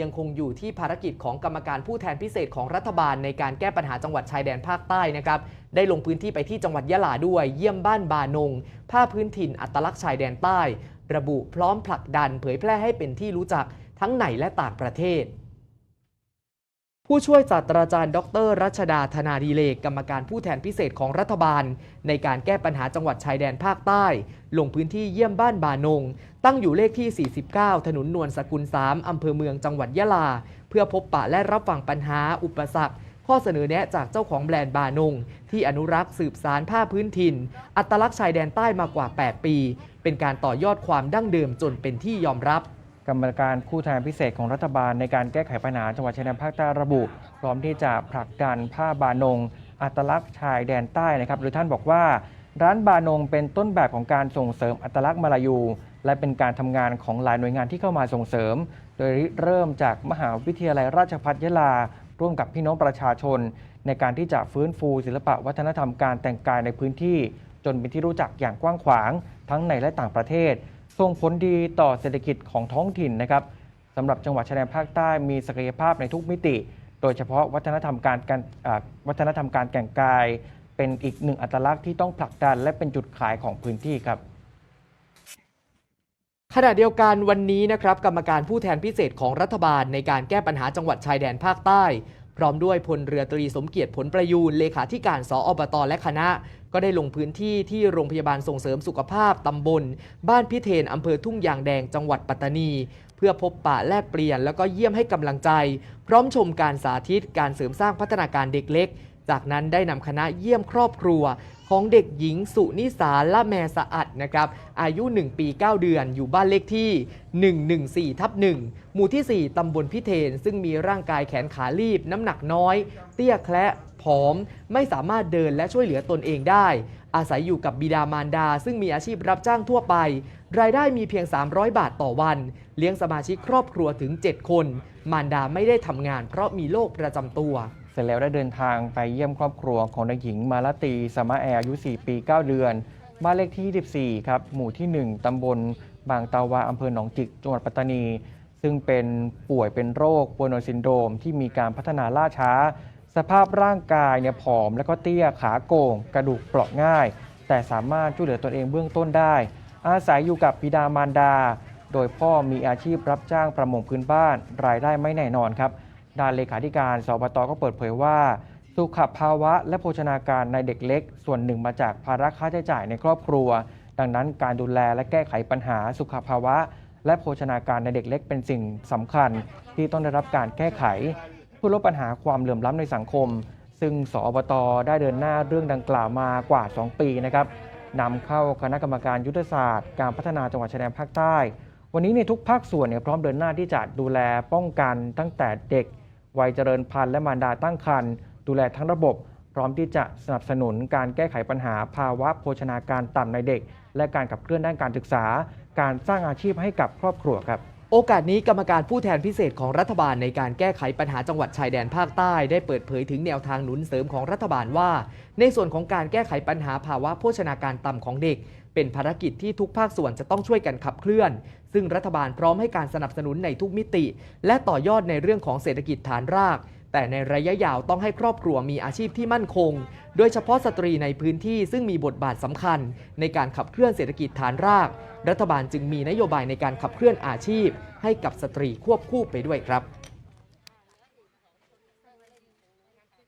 ยังคงอยู่ที่ภารกิจของกรรมการผู้แทนพิเศษของรัฐบาลในการแก้ปัญหาจังหวัดชายแดนภาคใต้นะครับ ได้ลงพื้นที่ไปที่จังหวัดยะลาด้วย เยี่ยมบ้านบานง ผ้าพื้นถิ่นอัตลักษณ์ชายแดนใต้ ระบุพร้อมผลักดันเผยแพร่ให้เป็นที่รู้จักทั้งในและต่างประเทศ ผู้ช่วยศาสตราจารย์ ดร รัชดาธนาดีเลกกรรมการผู้แทนพิเศษของรัฐบาล ในการแก้ปัญหาจังหวัดชายแดนภาคใต้ ลงพื้นที่เยี่ยมบ้านบานง ตั้งอยู่เลขที่ 49 ถนนนวลสกุล 3 อำเภอเมืองจังหวัดยะลา เพื่อพบปะและรับฟังปัญหาอุปสรรค ข้อเสนอแนะจากเจ้าของแบรนด์บานง ที่อนุรักษ์สืบสารผ้าพื้นถิ่น อัตลักษณ์ชายแดนใต้มากว่า 8 ปี เป็นการต่อยอดความดั้งเดิมจนเป็นที่ยอมรับ กรรมการผู้แทนพิเศษของรัฐบาลในการแก้ไขปัญหาจังหวัดชายแดนภาคใต้ระบุ พร้อมที่จะผลักดันผ้าบานง อัตลักษณ์ชายแดนใต้นะครับ โดยท่านบอกว่า ร้านบานงเป็นต้นแบบของการส่งเสริมอัตลักษณ์มาลายู และเป็นการทำงานของหลายหน่วยงานที่เข้ามาส่งเสริม โดยเริ่มจากมหาวิทยาลัยราชภัฏยะลา ร่วมกับพี่น้องประชาชน ในการที่จะฟื้นฟูศิลปะวัฒนธรรมการแต่งกายในพื้นที่ จนเป็นที่รู้จักอย่างกว้างขวาง ทั้งในและต่างประเทศ ส่งผลดีต่อเศรษฐกิจของท้องถิ่นนะครับสำหรับจังหวัดชายแดนภาคใต้มีศักยภาพในทุกมิติ โดยเฉพาะวัฒนธรรมการการวัฒนธรรมการแต่งกาย เป็นอีกหนึ่งอัตลักษณ์ที่ต้องผลักดันและเป็นจุดขายของพื้นที่ครับขณะเดียวกันวันนี้นะครับกรรมการผู้แทนพิเศษของรัฐบาลในการแก้ปัญหาจังหวัดชายแดนภาคใต้ พร้อมด้วยพลเรือตรีสมเกียรติผลประยูนเลขาธิการสอบตและคณะ ก็ได้ลงพื้นที่ที่โรงพยาบาลส่งเสริมสุขภาพตำบล บ้านพิเทนอำเภอทุ่งยางแดงจังหวัดปัตตานี เพื่อพบปะแลกเปลี่ยนแล้วก็เยี่ยมให้กำลังใจ พร้อมชมการสาธิตการเสริมสร้างพัฒนาการเด็กเล็ก จากนั้นได้นำคณะเยี่ยมครอบครัว ของเด็กหญิงสุนิสาละแมสะอัดนะครับอายุ 1 ปี 9 เดือนอยู่บ้านเลขที่ 114ทับ1หมู่ที่ 4ตำบลพิเทน ซึ่งมีร่างกายแขนขาลีบน้ำหนักน้อย เตี้ยแคละ ผอม ไม่สามารถเดินและช่วยเหลือตนเองได้ อาศัยอยู่กับบิดามารดา ซึ่งมีอาชีพรับจ้างทั่วไป รายได้มีเพียง 300 บาทต่อวัน เลี้ยงสมาชิกครอบครัวถึง 7 คน มารดาไม่ได้ทำงาน เพราะมีโรคประจำตัว เสร็จแล้วได้เดินทางไปเยี่ยมครอบครัวของเด็กหญิงมาลาตีสมาแอร์อายุ 4 ปี 9 เดือนบ้านเลขที่ 24 ครับ หมู่ที่ 1 ตำบล บางตาวา อำเภอหนองจิก จังหวัดปัตตานี ซึ่งเป็นป่วยเป็นโรคปวโนซินโดรมที่มีการพัฒนาล่าช้า สภาพร่างกายเนี่ยผอมและก็เตี้ยขาโก่ง กระดูกเปราะง่าย แต่สามารถช่วยเหลือตนเองเบื้องต้นได้ อาศัยอยู่กับบิดามารดา โดยพ่อมีอาชีพรับจ้างประมงพื้นบ้าน รายได้ไม่แน่นอนครับด้านเลขาธิการสบตก็เปิดเผยว่า สุขภาวะและโภชนาการในเด็กเล็ก ส่วนหนึ่งมาจากภาระค่าใช้จ่ายในครอบครัว ดังนั้นการดูแลและแก้ไขปัญหาสุขภาวะ และโภชนาการในเด็กเล็กเป็นสิ่งสำคัญ ที่ต้องได้รับการแก้ไข พื่อลดปัญหาความเหลื่อมล้ำในสังคม ซึ่งสอบตได้เดินหน้าเรื่องดังกล่าวมากว่า 2 ปีนะครับนำเข้าคณะกรรมการยุทธศาสตร์ การพัฒนาจังหวัดชายแดนภาคใต้ วันนี้ในยทุกภาคส่วนเนี่ยพร้อมเดินหน้าที่จะดูแลป้องกันตั้งแต่เด็ก วัยเจริญพันธุ์และมารดาตั้งครรภ์ดูแลทั้งระบบ พร้อมที่จะสนับสนุนการแก้ไขปัญหาภาวะโภชนาการต่ำในเด็ก และการขับเคลื่อนด้านการศึกษา การสร้างอาชีพให้กับครอบครัวครับ โอกาสนี้กรรมการผู้แทนพิเศษของรัฐบาลในการแก้ไขปัญหาจังหวัดชายแดนภาคใต้ได้เปิดเผยถึงแนวทางหนุนเสริมของรัฐบาลว่า ในส่วนของการแก้ไขปัญหาภาวะโภชนาการต่ำของเด็ก เป็นภารกิจที่ทุกภาคส่วนจะต้องช่วยกันขับเคลื่อน ซึ่งรัฐบาลพร้อมให้การสนับสนุนในทุกมิติ และต่อยอดในเรื่องของเศรษฐกิจฐานราก แต่ในระยะยาวต้องให้ครอบครัวมีอาชีพที่มั่นคง โดยเฉพาะสตรีในพื้นที่ซึ่งมีบทบาทสำคัญ ในการขับเคลื่อนเศรษฐกิจฐานราก รัฐบาลจึงมีนโยบายในการขับเคลื่อนอาชีพ ให้กับสตรีควบคู่ไปด้วยครับ